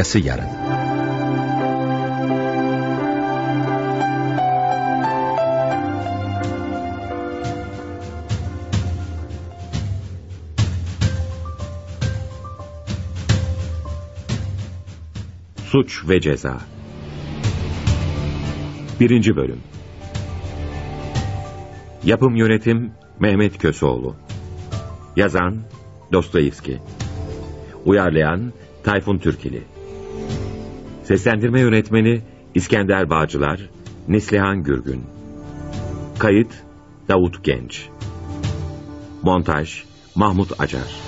Arkası yarın. Suç ve Ceza. Birinci Bölüm. Yapım Yönetim Mehmet Köseoğlu. Yazan Dostoyevski. Uyarlayan Tayfun Türkili Seslendirme Yönetmeni İskender Bağcılar Neslihan Gürgün Kayıt Davut Genç Montaj Mahmut Acar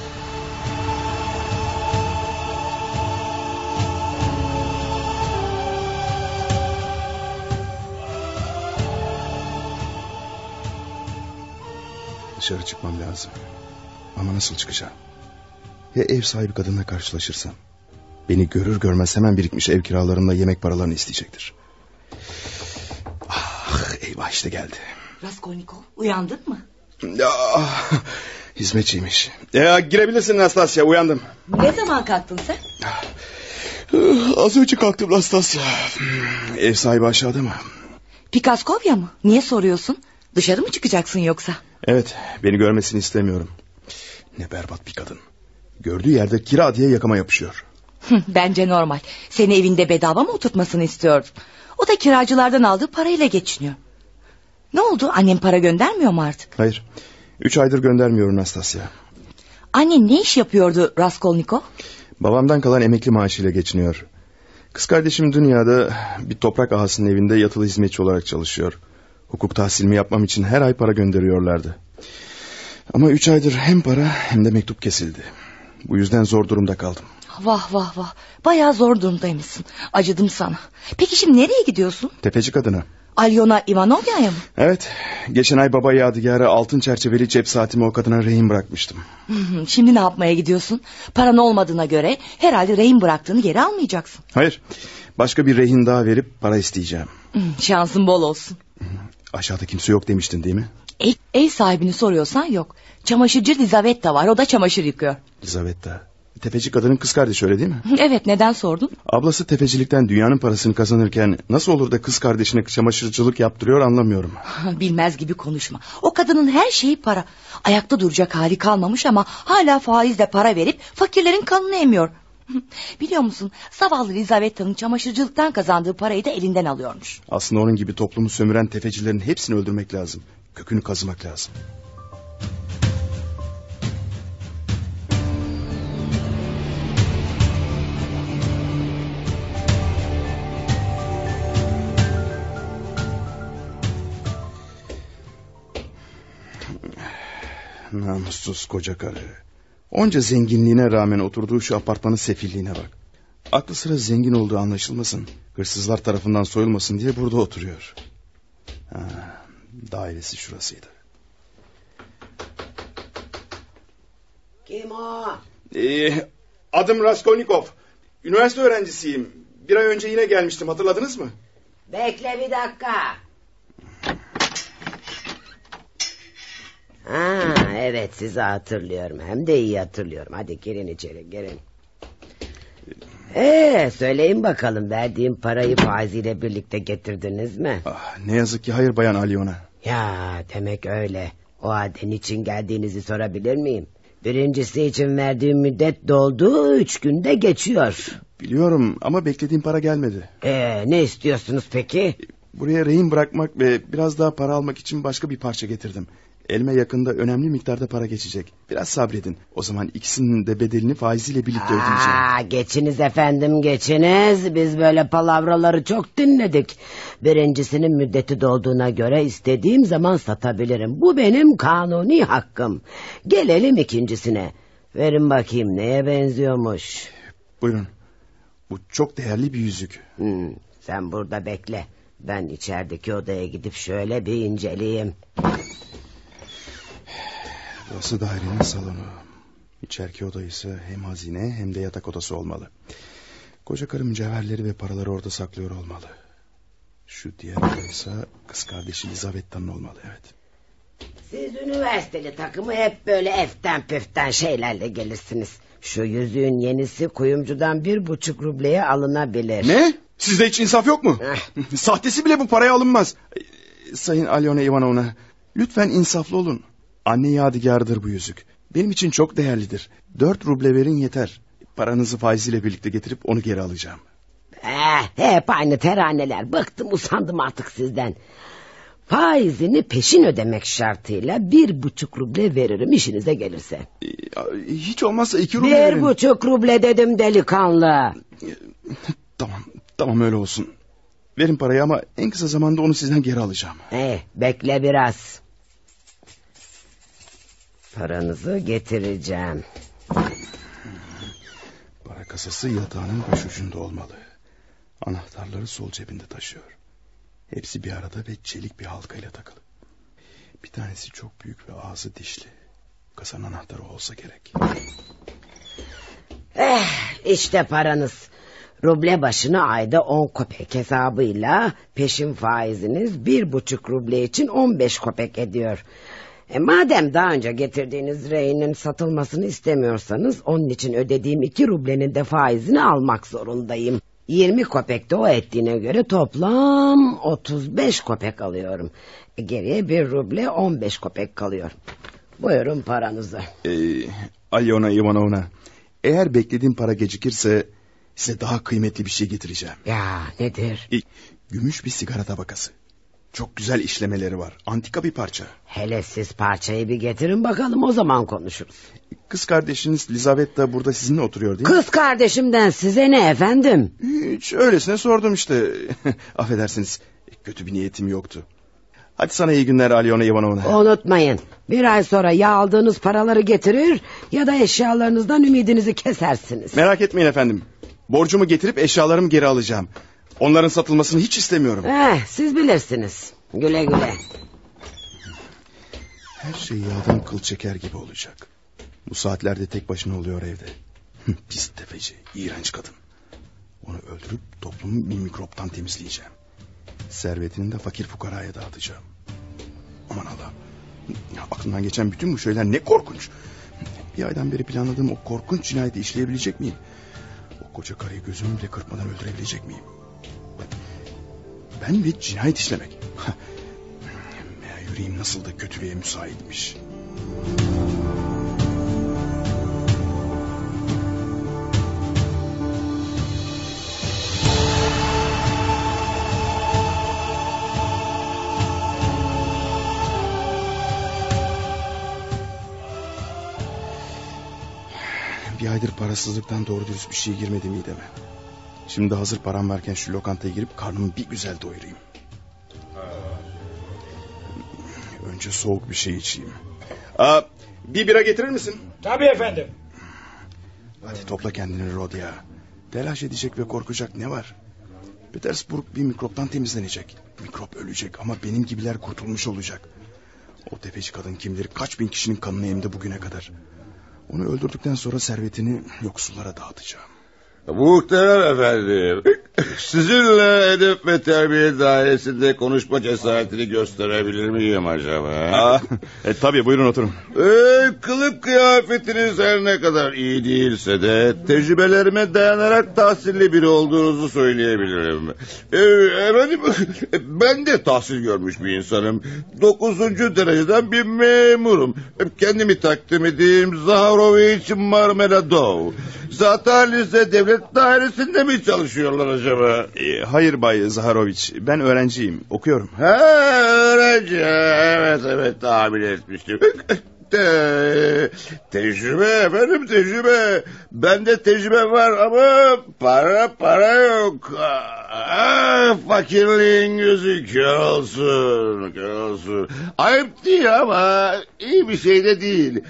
Dışarı çıkmam lazım. Ama nasıl çıkacağım? Ya ev sahibi kadınla karşılaşırsam? Beni görür görmez hemen birikmiş ev kiralarımla yemek paralarını isteyecektir. Ah eyvah işte geldi. Raskolnikov uyandın mı? Ya, hizmetçiymiş. Ya, girebilirsin Nastasya uyandım. Ne zaman kalktın sen? Az önce kalktım Nastasya. Ev sahibi aşağıda mı? Pikaskovya mı? Niye soruyorsun? Dışarı mı çıkacaksın yoksa? Evet beni görmesini istemiyorum. Ne berbat bir kadın. Gördüğü yerde kira diye yakama yapışıyor. Bence normal. Seni evinde bedava mı oturtmasını istiyordu? O da kiracılardan aldığı parayla geçiniyor. Ne oldu? Annem para göndermiyor mu artık? Hayır. Üç aydır göndermiyorum Nastasya. Annen ne iş yapıyordu Raskolnikov? Babamdan kalan emekli maaşıyla geçiniyor. Kız kardeşim dünyada bir toprak ahasının evinde yatılı hizmetçi olarak çalışıyor. Hukuk tahsilimi yapmam için her ay para gönderiyorlardı. Ama üç aydır hem para hem de mektup kesildi. Bu yüzden zor durumda kaldım. Vah vah vah. Bayağı zor durumdaymışsın. Acıdım sana. Peki şimdi nereye gidiyorsun? Tepeci kadına. Alyona Ivanovna'ya mı? Evet. Geçen ay baba yadigarı altın çerçeveli cep saatimi o kadına rehin bırakmıştım. Şimdi ne yapmaya gidiyorsun? Paran olmadığına göre herhalde rehin bıraktığını geri almayacaksın. Hayır. Başka bir rehin daha verip para isteyeceğim. Şansın bol olsun. Aşağıda kimse yok demiştin değil mi? Ev, ev sahibini soruyorsan yok. Çamaşırcı Lizaveta var o da çamaşır yıkıyor. Lizaveta. Tefeci kadının kız kardeşi öyle değil mi? Evet neden sordun? Ablası tefecilikten dünyanın parasını kazanırken nasıl olur da kız kardeşine çamaşırcılık yaptırıyor anlamıyorum. Bilmez gibi konuşma. O kadının her şeyi para. Ayakta duracak hali kalmamış ama hala faizle para verip fakirlerin kanını emiyor. Biliyor musun zavallı Lizaveta'nın çamaşırcılıktan kazandığı parayı da elinden alıyormuş. Aslında onun gibi toplumu sömüren tefecilerin hepsini öldürmek lazım. Kökünü kazımak lazım. Namussuz koca karı. Onca zenginliğine rağmen oturduğu şu apartmanın sefilliğine bak. Aklı sıra zengin olduğu anlaşılmasın. Hırsızlar tarafından soyulmasın diye burada oturuyor. Ha, dairesi şurasıydı. Kim o? Ee, adım Raskolnikov. Üniversite öğrencisiyim. Bir ay önce yine gelmiştim hatırladınız mı? Bekle bir dakika. Ha, evet sizi hatırlıyorum. Hem de iyi hatırlıyorum. Hadi girin içeri girin. Ee, söyleyin bakalım verdiğim parayı faiziyle birlikte getirdiniz mi? Ah, ne yazık ki hayır bayan Alyona. Ya demek öyle. O halde niçin geldiğinizi sorabilir miyim? Birincisi için verdiğim müddet doldu, üç günde geçiyor. Biliyorum ama beklediğim para gelmedi. Ee, ne istiyorsunuz peki? Buraya rehin bırakmak ve biraz daha para almak için başka bir parça getirdim. Elime yakında önemli miktarda para geçecek. Biraz sabredin. O zaman ikisinin de bedelini faiziyle birlikte ödeyeceğim. Aa, geçiniz efendim geçiniz. Biz böyle palavraları çok dinledik. Birincisinin müddeti dolduğuna göre istediğim zaman satabilirim. Bu benim kanuni hakkım. Gelelim ikincisine. Verin bakayım neye benziyormuş. Buyurun. Bu çok değerli bir yüzük. Hmm, sen burada bekle. Ben içerideki odaya gidip şöyle bir inceleyeyim. Burası dairenin salonu. İçeriki oda ise hem hazine hem de yatak odası olmalı. Koca karı mücevherleri ve paraları orada saklıyor olmalı. Şu diğer oda ise kız kardeşi Lizavetta'nın olmalı evet. Siz üniversiteli takımı hep böyle eften püften şeylerle gelirsiniz. Şu yüzüğün yenisi kuyumcudan bir buçuk rubleye alınabilir. Ne? Sizde hiç insaf yok mu? Sahtesi bile bu paraya alınmaz. Sayın Alyona Ivanovna, lütfen insaflı olun. Anne yadigarıdır bu yüzük. Benim için çok değerlidir. Dört ruble verin yeter. Paranızı faiziyle birlikte getirip onu geri alacağım. Eh, hep aynı teraneler. Bıktım usandım artık sizden. Faizini peşin ödemek şartıyla bir buçuk ruble veririm işinize gelirse. Ee, Hiç olmazsa iki ruble Bir verin. buçuk ruble dedim delikanlı. Tamam, tamam öyle olsun. Verin parayı ama en kısa zamanda onu sizden geri alacağım. Eh, bekle biraz. Paranızı getireceğim. Para kasası yatağının başucunda olmalı. Anahtarları sol cebinde taşıyor. Hepsi bir arada ve çelik bir halkayla takılı. Bir tanesi çok büyük ve ağzı dişli. Kasanın anahtarı olsa gerek. Eh, işte paranız. Ruble başına ayda on kopek hesabıyla peşin faiziniz bir buçuk ruble için on beş kopek ediyor. E, madem daha önce getirdiğiniz reyinin satılmasını istemiyorsanız onun için ödediğim iki rublenin de faizini almak zorundayım. Yirmi kopek de o ettiğine göre toplam otuz beş kopek alıyorum. E, geriye bir ruble on beş kopek kalıyor. Buyurun paranızı. Ee, Alyona Ivanovna, eğer beklediğim para gecikirse size daha kıymetli bir şey getireceğim. Ya nedir? E, gümüş bir sigara tabakası. Çok güzel işlemeleri var. Antika bir parça. Hele siz parçayı bir getirin bakalım o zaman konuşuruz. Kız kardeşiniz Lizaveta burada sizinle oturuyor değil mi? Kız kardeşimden size ne efendim? Hiç öylesine sordum işte. Affedersiniz. Kötü bir niyetim yoktu. Hadi sana iyi günler Alyona Ivanovna. Unutmayın bir ay sonra ya aldığınız paraları getirir ya da eşyalarınızdan ümidinizi kesersiniz. Merak etmeyin efendim. Borcumu getirip eşyalarımı geri alacağım. Onların satılmasını hiç istemiyorum. Eh, siz bilirsiniz. Güle güle. Her şey yağdan kıl çeker gibi olacak. Bu saatlerde tek başına oluyor evde. Pis tefeci, iğrenç kadın. Onu öldürüp toplumu bir mikroptan temizleyeceğim. Servetini de fakir fukaraya dağıtacağım. Aman Allah'ım. Ya, Aklımdan geçen bütün bu şeyler ne korkunç. Bir aydan beri planladığım o korkunç cinayeti işleyebilecek miyim? O koca karıyı gözümü bile kırpmadan öldürebilecek miyim? Ben ve cinayet işlemek. Yüreğim nasıl da kötülüğe müsaitmiş. Bir aydır parasızlıktan doğru dürüst bir şey girmedi mideme. Şimdi hazır param varken şu lokantaya girip karnımı bir güzel doyurayım. Önce soğuk bir şey içeyim. Aa, bir bira getirir misin? Tabii efendim. Hadi topla kendini Rodya. Telaş edecek ve korkacak ne var? Petersburg bir mikroptan temizlenecek. Mikrop ölecek ama benim gibiler kurtulmuş olacak. O tefeci kadın kimdir kaç bin kişinin kanını emdi bugüne kadar. Onu öldürdükten sonra servetini yoksullara dağıtacağım. Muhterem efendim, sizinle edep ve terbiye dairesinde konuşma cesaretini gösterebilir miyim acaba? Aa, e, tabii buyurun oturun. Ee, kılık kıyafetiniz her ne kadar iyi değilse de tecrübelerime dayanarak tahsilli biri olduğunuzu söyleyebilirim. Ee, efendim ben de tahsil görmüş bir insanım. Dokuzuncu dereceden bir memurum. Kendimi takdim edeyim Zaharoviç Marmeladov. Zaten lise devlet dairesinde mi çalışıyorlar acaba? E, hayır Bay Zaharoviç ben öğrenciyim okuyorum. Ha öğrenci evet evet tahmin etmiştim. Te, tecrübe efendim tecrübe. Bende tecrübe var ama para para yok. Ah, fakirliğin gözü kör olsun, kör olsun. Ayıp değil ama iyi bir şey de değil.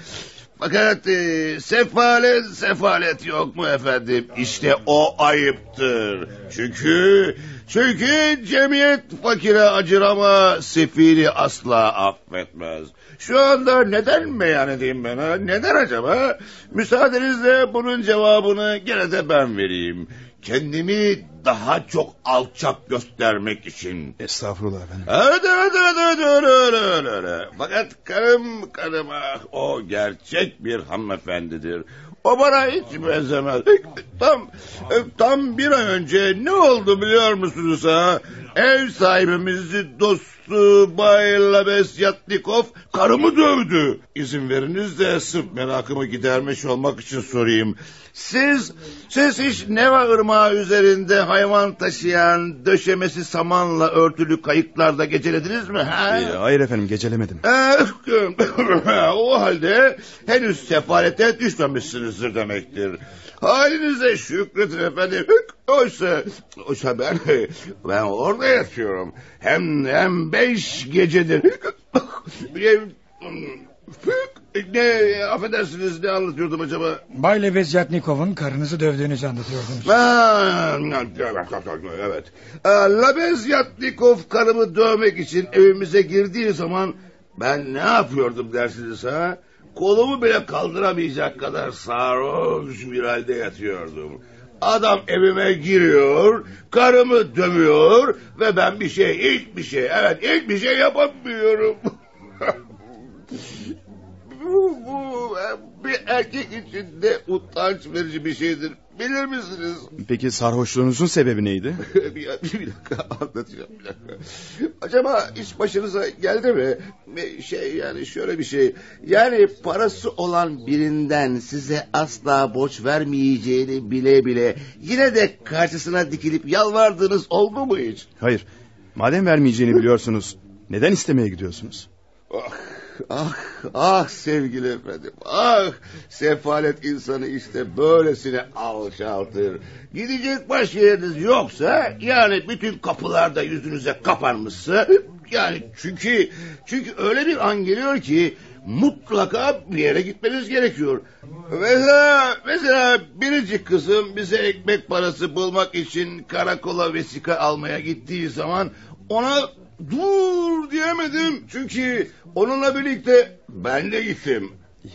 Fakat e, sefalet sefalet yok mu efendim? İşte o ayıptır. Çünkü çünkü cemiyet fakire acır ama sefili asla affetmez. Şu anda neden meyan edeyim ben ha? Neden acaba? Müsaadenizle bunun cevabını gene de ben vereyim. Kendimi daha çok alçak göstermek için. Estağfurullah efendim. Evet evet evet evet öyle öyle öyle öyle. Fakat karım karım ah, o gerçek bir hanımefendidir. O bana hiç benzemez. Tam tam bir ay önce ne oldu biliyor musunuz ha? Ev sahibimizi dostu Bay Labesyatnikov karımı dövdü. İzin veriniz de sırf merakımı gidermiş olmak için sorayım. Siz, siz hiç Neva Irmağı üzerinde hayvan taşıyan döşemesi samanla örtülü kayıklarda gecelediniz mi? Ha? Ee, hayır efendim gecelemedim. Ee, o halde henüz sefalete düşmemişsinizdir demektir. Halinize şükredin efendim. Oysa, oysa ben, ben orada yatıyorum. Hem, hem beş gecedir. Ne affedersiniz ne anlatıyordum acaba? Bay Lebezyatnikov'un karınızı dövdüğünüzü anlatıyordunuz. Ha, evet. Labezyatnikov karımı dövmek için evimize girdiği zaman ben ne yapıyordum dersiniz ha? Kolumu bile kaldıramayacak kadar sarhoş bir halde yatıyordum. Adam evime giriyor, karımı dövüyor ve ben bir şey, hiçbir şey, evet hiçbir şey yapamıyorum. bu, bu bir erkek için de utanç verici bir şeydir. Bilir misiniz? Peki sarhoşluğunuzun sebebi neydi? bir, bir dakika anlatacağım bir dakika. Acaba iş başınıza geldi mi? Şey yani şöyle bir şey. Yani parası olan birinden size asla borç vermeyeceğini bile bile yine de karşısına dikilip yalvardığınız oldu mu hiç? Hayır. Madem vermeyeceğini biliyorsunuz neden istemeye gidiyorsunuz? Ah, ah, ah sevgili efendim. Ah, sefalet insanı işte böylesine alçaltır. Gidecek başka yeriniz yoksa yani bütün kapılar da yüzünüze kapanmışsa yani çünkü çünkü öyle bir an geliyor ki mutlaka bir yere gitmeniz gerekiyor. Mesela, mesela biricik kızım bize ekmek parası bulmak için karakola vesika almaya gittiği zaman ona dur diyemedim. Çünkü onunla birlikte ben de gittim.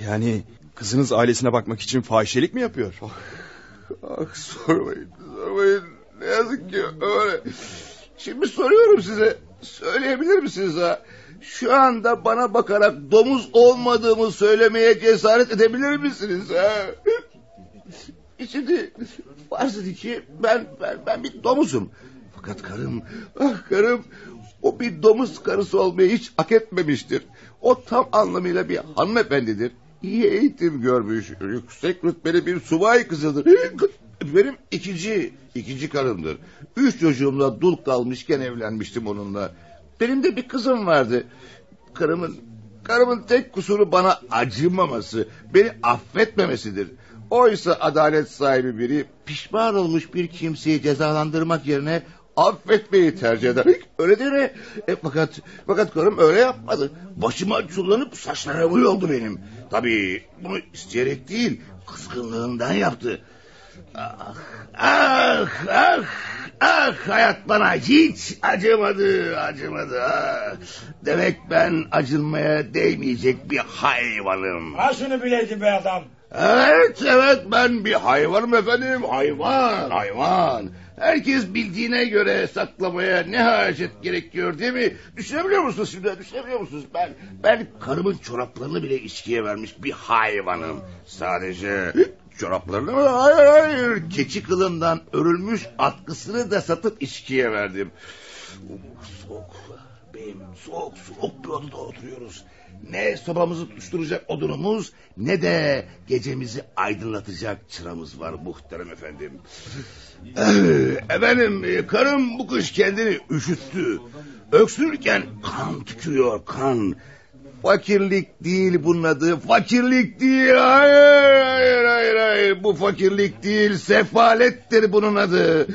Yani kızınız ailesine bakmak için fahişelik mi yapıyor? Ah sormayın, sormayın. Ne yazık ki öyle. Şimdi soruyorum size. Söyleyebilir misiniz ha? Şu anda bana bakarak domuz olmadığımı söylemeye cesaret edebilir misiniz ha? Şimdi varsın ki ben, ben, ben bir domuzum. Fakat karım, ah karım o bir domuz karısı olmayı hiç hak etmemiştir. O tam anlamıyla bir hanımefendidir. İyi eğitim görmüş, yüksek rütbeli bir subay kızıdır. Benim ikinci, ikinci karımdır. Üç çocuğumla dul kalmışken evlenmiştim onunla. Benim de bir kızım vardı. Karımın, karımın tek kusuru bana acımaması, beni affetmemesidir. Oysa adalet sahibi biri pişman olmuş bir kimseyi cezalandırmak yerine affetmeyi tercih eder. Öyle değil mi? E, fakat fakat karım öyle yapmadı. Başıma çullanıp saçlarımı yoldu benim. Tabii bunu isteyerek değil, kızgınlığından yaptı. Ah, ah, ah, ah, hayat bana hiç acımadı, acımadı. Ah. Demek ben acınmaya değmeyecek bir hayvanım. Ha şunu bileydin be adam. Evet, evet ben bir hayvanım efendim, hayvan, hayvan. Herkes bildiğine göre saklamaya ne hacet gerekiyor değil mi? Düşünebiliyor musunuz şimdi? Düşünebiliyor musunuz? Ben ben karımın çoraplarını bile içkiye vermiş bir hayvanım. Sadece çoraplarını mı? Hayır hayır. Keçi kılından örülmüş atkısını da satıp içkiye verdim. Soğuk. Beyim soğuk soğuk bir odada oturuyoruz. Ne sobamızı tutuşturacak odunumuz ne de gecemizi aydınlatacak çıramız var muhterem efendim. Efendim karım bu kış kendini üşüttü. Öksürürken kan tükürüyor kan. Fakirlik değil bunun adı. Fakirlik değil. Hayır, hayır, hayır, hayır. Bu fakirlik değil. Sefalettir bunun adı.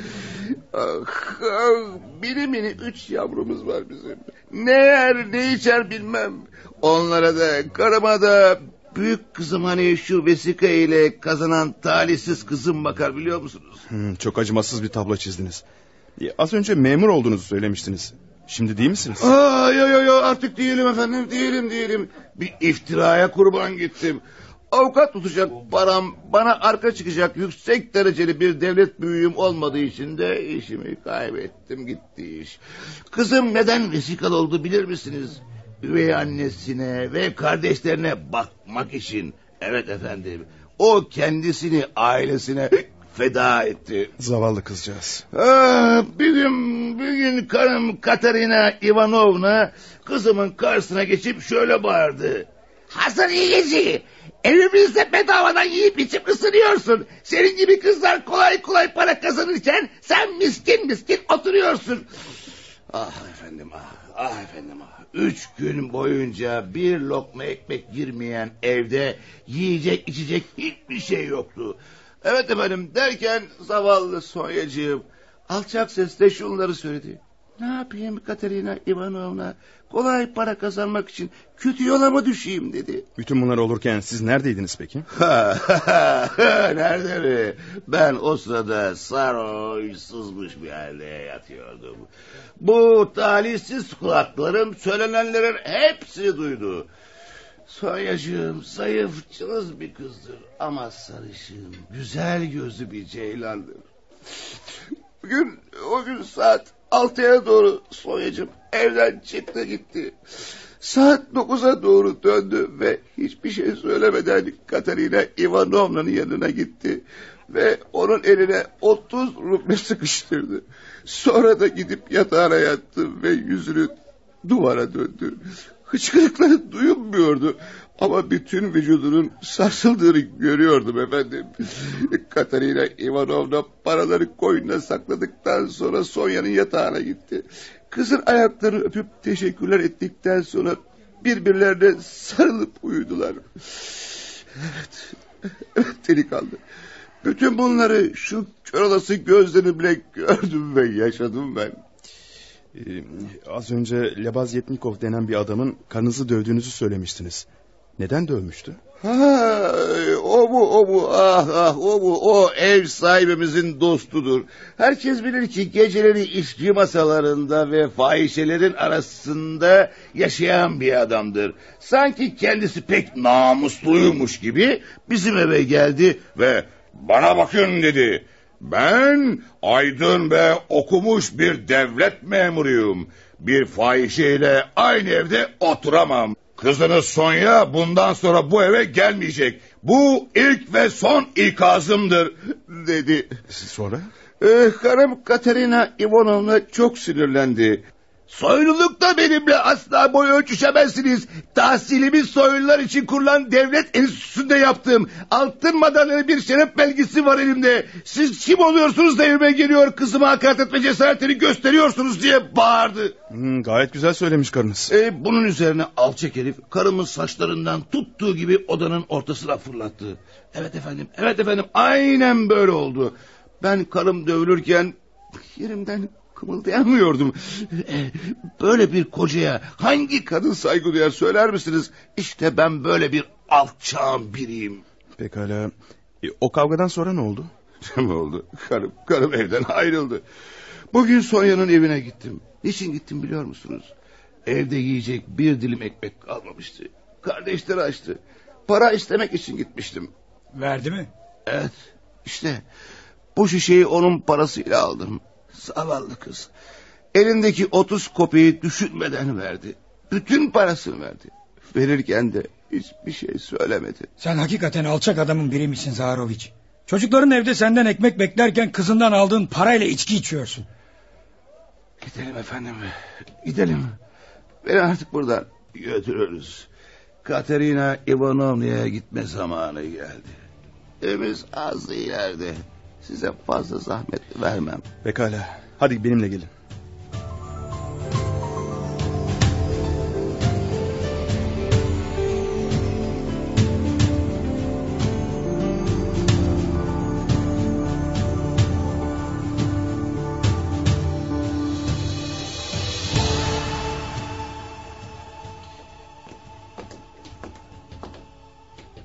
Ah, ah, biri mini üç yavrumuz var bizim. Ne yer ne içer bilmem. Onlara da karıma da büyük kızım hani şu vesika ile kazanan talihsiz kızım bakar biliyor musunuz? Hmm, çok acımasız bir tablo çizdiniz. Az önce memur olduğunuzu söylemiştiniz. Şimdi değil misiniz? Aa, yo yo yo artık değilim efendim değilim değilim. Bir iftiraya kurban gittim. Avukat tutacak param bana arka çıkacak yüksek dereceli bir devlet büyüğüm olmadığı için de işimi kaybettim gitti iş. Kızım neden vesikal oldu bilir misiniz? Üvey annesine ve kardeşlerine bakmak için. Evet efendim. O kendisini ailesine feda etti. Zavallı kızcağız. Ah, bir gün, bir gün karım Katerina Ivanovna kızımın karşısına geçip şöyle bağırdı. Hazır yiyeci. Evimizde bedavadan yiyip içip ısınıyorsun. Senin gibi kızlar kolay kolay para kazanırken sen miskin miskin oturuyorsun. Ah efendim ah, ah efendim ah. Üç gün boyunca bir lokma ekmek girmeyen evde yiyecek içecek hiçbir şey yoktu. Evet efendim derken zavallı Sonyacığım alçak sesle şunları söyledi. Ne yapayım Katerina Ivanovna? Kolay para kazanmak için kötü yola mı düşeyim dedi. Bütün bunlar olurken siz neredeydiniz peki? Nerede mi? Ben o sırada sarhoş sızmış bir halde yatıyordum. Bu talihsiz kulaklarım söylenenlerin hepsini duydu. Sonyacığım zayıf cılız bir kızdır ama sarışın güzel gözlü bir ceylandır. Bugün o gün saat altıya doğru Sonyacığım evden çıktı gitti. Saat dokuza doğru döndü ve hiçbir şey söylemeden Katerina Ivanovna'nın yanına gitti. Ve onun eline 30 ruble sıkıştırdı. Sonra da gidip yatağına yattı ve yüzünü duvara döndü. Hıçkırıkları duyulmuyordu. Ama bütün vücudunun sarsıldığını görüyordum efendim. Katerina Ivanovna paraları koynuna sakladıktan sonra Sonya'nın yatağına gitti. Kızın ayaklarını öpüp teşekkürler ettikten sonra birbirlerine sarılıp uyudular. Evet, evet delikanlı. Bütün bunları şu kör olası gözlerimle gördüm ve yaşadım ben. Ee, az önce Lebazyetnikov denen bir adamın karınızı dövdüğünüzü söylemiştiniz. Neden dövmüştü? Ha, o bu o bu ah ah o bu o ev sahibimizin dostudur. Herkes bilir ki geceleri içki masalarında ve fahişelerin arasında yaşayan bir adamdır. Sanki kendisi pek namusluymuş gibi bizim eve geldi ve bana bakın dedi. Ben aydın ve okumuş bir devlet memuruyum. Bir fahişeyle aynı evde oturamam. Kızınız Sonya bundan sonra bu eve gelmeyecek. Bu ilk ve son ikazımdır dedi. Sonra? Ee, karım Katerina Ivanovna çok sinirlendi. Soylulukta benimle asla boy ölçüşemezsiniz. Tahsilimi soylular için kurulan devlet enstitüsünde yaptım. Altın madalyalı bir şeref belgesi var elimde. Siz kim oluyorsunuz da evime geliyor kızıma hakaret etme cesaretini gösteriyorsunuz diye bağırdı. Hmm, gayet güzel söylemiş karınız. E, bunun üzerine alçak herif karımın saçlarından tuttuğu gibi odanın ortasına fırlattı. Evet efendim, evet efendim aynen böyle oldu. Ben karım dövülürken yerimden kımıldayamıyordum. E, Böyle bir kocaya hangi kadın saygı duyar söyler misiniz? İşte ben böyle bir alçağın biriyim. Pekala. E, o kavgadan sonra ne oldu? Ne oldu? Karım, karım evden ayrıldı. Bugün Sonya'nın evine gittim. Niçin gittim biliyor musunuz? Evde yiyecek bir dilim ekmek kalmamıştı. Kardeşleri açtı. Para istemek için gitmiştim. Verdi mi? Evet işte bu şişeyi onun parasıyla aldım. Zavallı kız. Elindeki otuz kopyayı düşünmeden verdi. Bütün parasını verdi. Verirken de hiçbir şey söylemedi. Sen hakikaten alçak adamın biri misin Zaharoviç? Çocukların evde senden ekmek beklerken kızından aldığın parayla içki içiyorsun. Gidelim efendim. Gidelim. Beni artık buradan götürürüz. Katerina Ivanovna'ya gitme zamanı geldi. Evimiz az ileride. Size fazla zahmet vermem. Pekala. Hadi benimle gelin.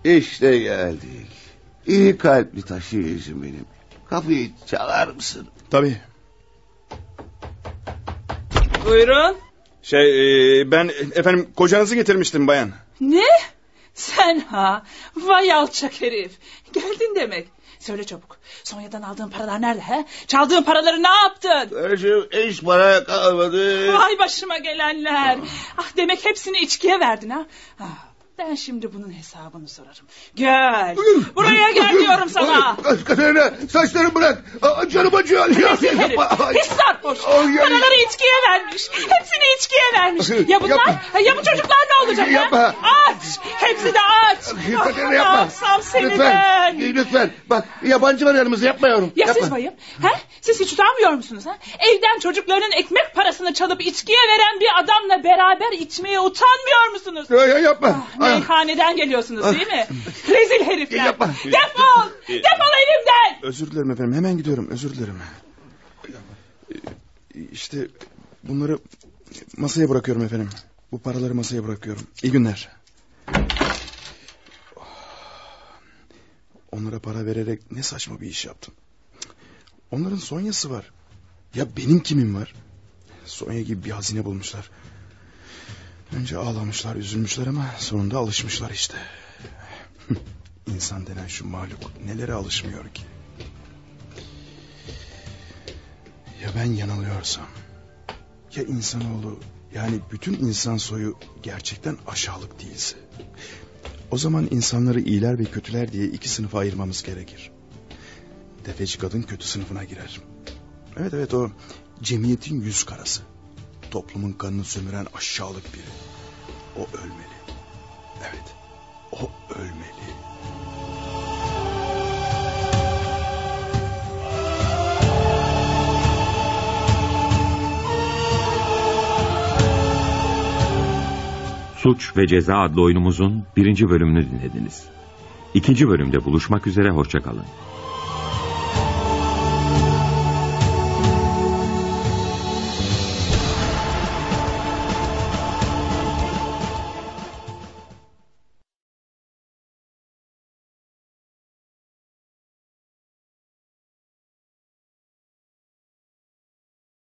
İşte geldik. İyi kalpli taşıyıcım benim. Kapıyı çalar mısın? Tabii. Buyurun. Şey e, ben efendim kocanızı getirmiştim bayan. Ne? Sen ha? Vay alçak herif. Geldin demek. Söyle çabuk. Sonya'dan aldığın paralar nerede he? Çaldığın paraları ne yaptın? Karıcığım hiç para kalmadı. Vay başıma gelenler. Ah demek hepsini içkiye verdin ha? Ah, Ben şimdi bunun hesabını sorarım. Gel. Buraya gel Ay, Katerina saçlarımı bırak. Aa, Canım acıyor. Rezil herif. Pis sarhoş. Paraları içkiye vermiş. Hepsini içkiye vermiş. Ya bunlar? Yapma. Ya bu çocuklar ne olacak? ha? Yapma. Aç. Hepsi de aç. Katerina Ah, yapma. Ne yapsam seni lütfen. ben? Lütfen. Bak yabancı var yanımızda yapmayalım. Ya yapma. siz bayım? Ha? Siz hiç utanmıyor musunuz? Ha? Evden çocukların ekmek parasını çalıp içkiye veren bir adamla beraber içmeye utanmıyor musunuz? Ya, ya, yapma. Ah. Meyhaneden geliyorsunuz değil mi? Rezil herifler. Yapma. Defol. Defol elimden. Özür dilerim efendim hemen gidiyorum özür dilerim. İşte bunları masaya bırakıyorum efendim. Bu paraları masaya bırakıyorum. İyi günler. Onlara para vererek ne saçma bir iş yaptım. Onların Sonya'sı var. Ya benim kimim var? Sonya gibi bir hazine bulmuşlar. Önce ağlamışlar, üzülmüşler ama sonunda alışmışlar işte. İnsan denen şu mahluk nelere alışmıyor ki? Ya ben yanılıyorsam? Ya insanoğlu yani bütün insan soyu gerçekten aşağılık değilse? O zaman insanları iyiler ve kötüler diye iki sınıfa ayırmamız gerekir. Tefeci kadın kötü sınıfına girer. Evet evet o cemiyetin yüz karası. Toplumun kanını sömüren aşağılık biri. O ölmeli. Evet o ölmeli. Suç ve Ceza adlı oyunumuzun birinci bölümünü dinlediniz. İkinci bölümde buluşmak üzere hoşçakalın.